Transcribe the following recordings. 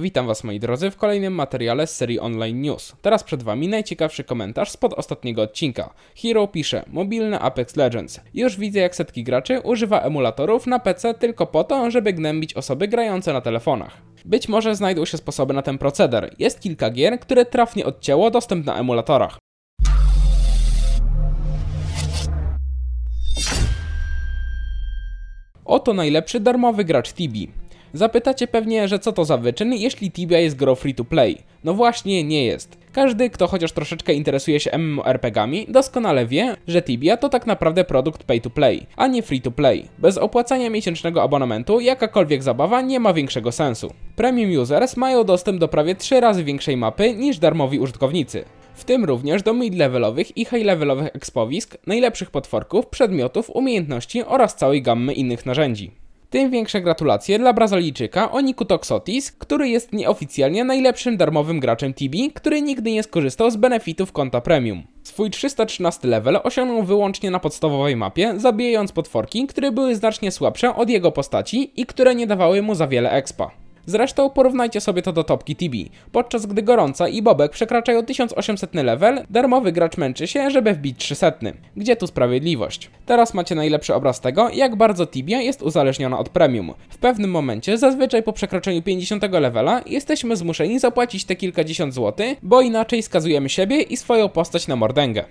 Witam Was moi drodzy w kolejnym materiale z serii Online News. Teraz przed Wami najciekawszy komentarz spod ostatniego odcinka. Hero pisze, mobilny Apex Legends. Już widzę jak setki graczy używa emulatorów na PC tylko po to, żeby gnębić osoby grające na telefonach. Być może znajdą się sposoby na ten proceder. Jest kilka gier, które trafnie odcięło dostęp na emulatorach. Oto najlepszy darmowy gracz Tibi. Zapytacie pewnie, że co to za wyczyn, jeśli Tibia jest grą free to play. No właśnie, nie jest. Każdy, kto chociaż troszeczkę interesuje się MMORPGami, doskonale wie, że Tibia to tak naprawdę produkt pay to play, a nie free to play. Bez opłacania miesięcznego abonamentu jakakolwiek zabawa nie ma większego sensu. Premium users mają dostęp do prawie 3 razy większej mapy niż darmowi użytkownicy. W tym również do mid-levelowych i high-levelowych ekspowisk, najlepszych potworków, przedmiotów, umiejętności oraz całej gammy innych narzędzi. Tym większe gratulacje dla Brazylijczyka Oniku Toxotis, który jest nieoficjalnie najlepszym darmowym graczem Tibi, który nigdy nie skorzystał z benefitów konta premium. Swój 313 level osiągnął wyłącznie na podstawowej mapie, zabijając potworki, które były znacznie słabsze od jego postaci i które nie dawały mu za wiele expa. Zresztą porównajcie sobie to do topki TB. Podczas gdy Gorąca i Bobek przekraczają 1800 level, darmowy gracz męczy się, żeby wbić 300. Gdzie tu sprawiedliwość? Teraz macie najlepszy obraz tego, jak bardzo Tibia jest uzależniona od premium. W pewnym momencie, zazwyczaj po przekroczeniu 50 levela, jesteśmy zmuszeni zapłacić te kilkadziesiąt złotych, bo inaczej skazujemy siebie i swoją postać na mordęgę.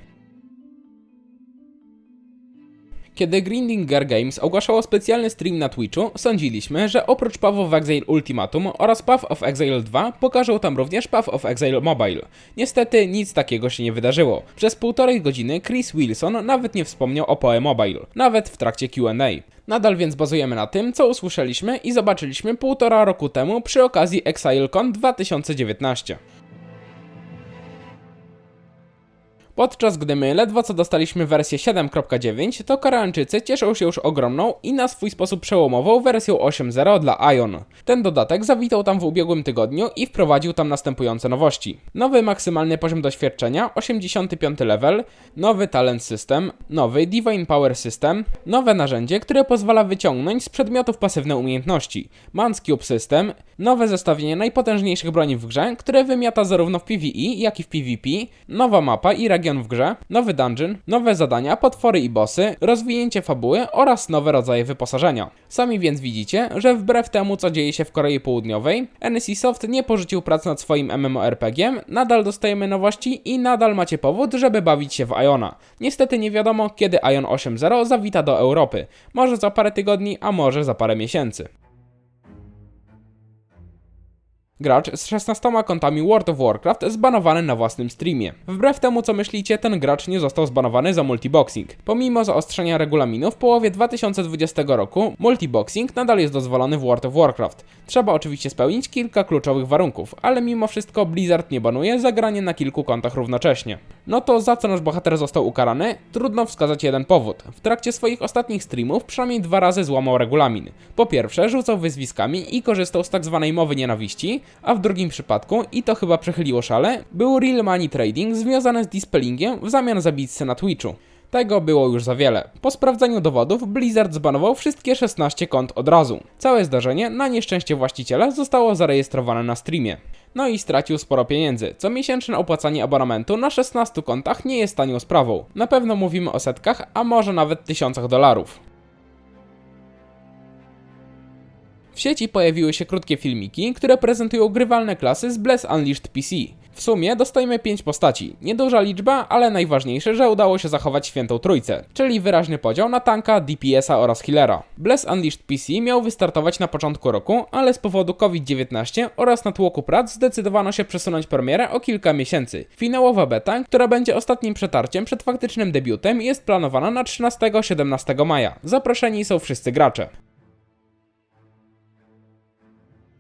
Kiedy Grindinger Games ogłaszało specjalny stream na Twitchu, sądziliśmy, że oprócz Path of Exile Ultimatum oraz Path of Exile 2 pokażą tam również Path of Exile Mobile. Niestety nic takiego się nie wydarzyło. Przez półtorej godziny Chris Wilson nawet nie wspomniał o PoE Mobile, nawet w trakcie Q&A. Nadal więc bazujemy na tym, co usłyszeliśmy i zobaczyliśmy półtora roku temu przy okazji ExileCon 2019. Podczas gdy my ledwo co dostaliśmy wersję 7.9, to Koreańczycy cieszą się już ogromną i na swój sposób przełomową wersją 8.0 dla Ion. Ten dodatek zawitał tam w ubiegłym tygodniu i wprowadził tam następujące nowości. Nowy maksymalny poziom doświadczenia, 85 level, nowy talent system, nowy Divine Power System, nowe narzędzie, które pozwala wyciągnąć z przedmiotów pasywne umiejętności, Man's Cube System, nowe zestawienie najpotężniejszych broni w grze, które wymiata zarówno w PvE, jak i w PvP, nowa mapa i region region w grze, nowy dungeon, nowe zadania, potwory i bossy, rozwinięcie fabuły oraz nowe rodzaje wyposażenia. Sami więc widzicie, że wbrew temu co dzieje się w Korei Południowej, NCSoft nie porzucił prac nad swoim MMORPG, nadal dostajemy nowości i nadal macie powód, żeby bawić się w Iona. Niestety nie wiadomo kiedy Ion 8.0 zawita do Europy. Może za parę tygodni, a może za parę miesięcy. Gracz z 16 kontami World of Warcraft zbanowany na własnym streamie. Wbrew temu co myślicie, ten gracz nie został zbanowany za multiboxing. Pomimo zaostrzenia regulaminu w połowie 2020 roku, multiboxing nadal jest dozwolony w World of Warcraft. Trzeba oczywiście spełnić kilka kluczowych warunków, ale mimo wszystko Blizzard nie banuje za granie na kilku kontach równocześnie. No to za co nasz bohater został ukarany? Trudno wskazać jeden powód. W trakcie swoich ostatnich streamów przynajmniej dwa razy złamał regulamin. Po pierwsze, rzucał wyzwiskami i korzystał z tzw. Tak mowy nienawiści, a w drugim przypadku, i to chyba przechyliło szale, był real money trading związany z dispellingiem w zamian za bitsy na Twitchu. Tego było już za wiele. Po sprawdzeniu dowodów Blizzard zbanował wszystkie 16 kont od razu. Całe zdarzenie, na nieszczęście właściciela, zostało zarejestrowane na streamie. No i stracił sporo pieniędzy. Co miesięczne opłacanie abonamentu na 16 kontach nie jest tanią sprawą. Na pewno mówimy o setkach, a może nawet tysiącach dolarów. W sieci pojawiły się krótkie filmiki, które prezentują grywalne klasy z Bless Unleashed PC. W sumie dostajemy 5 postaci. Nieduża liczba, ale najważniejsze, że udało się zachować świętą trójcę, czyli wyraźny podział na tanka, DPS-a oraz healera. Bless Unleashed PC miał wystartować na początku roku, ale z powodu COVID-19 oraz natłoku prac zdecydowano się przesunąć premierę o kilka miesięcy. Finałowa beta, która będzie ostatnim przetarciem przed faktycznym debiutem, jest planowana na 13-17 maja. Zaproszeni są wszyscy gracze.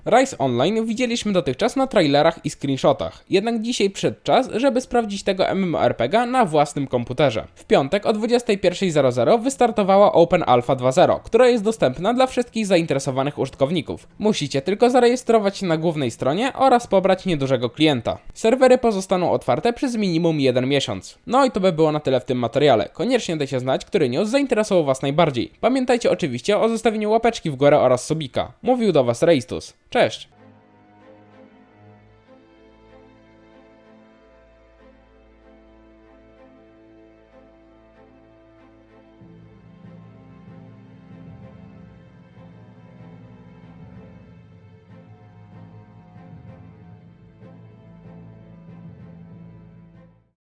Rise Online widzieliśmy dotychczas na trailerach i screenshotach, jednak dzisiaj przyszedł czas, żeby sprawdzić tego MMORPG na własnym komputerze. W piątek o 21.00 wystartowała Open Alpha 2.0, która jest dostępna dla wszystkich zainteresowanych użytkowników. Musicie tylko zarejestrować się na głównej stronie oraz pobrać niedużego klienta. Serwery pozostaną otwarte przez minimum jeden miesiąc. No i to by było na tyle w tym materiale. Koniecznie dajcie znać, który news zainteresował Was najbardziej. Pamiętajcie oczywiście o zostawieniu łapeczki w górę oraz subika. Mówił do Was Reistus. Cześć!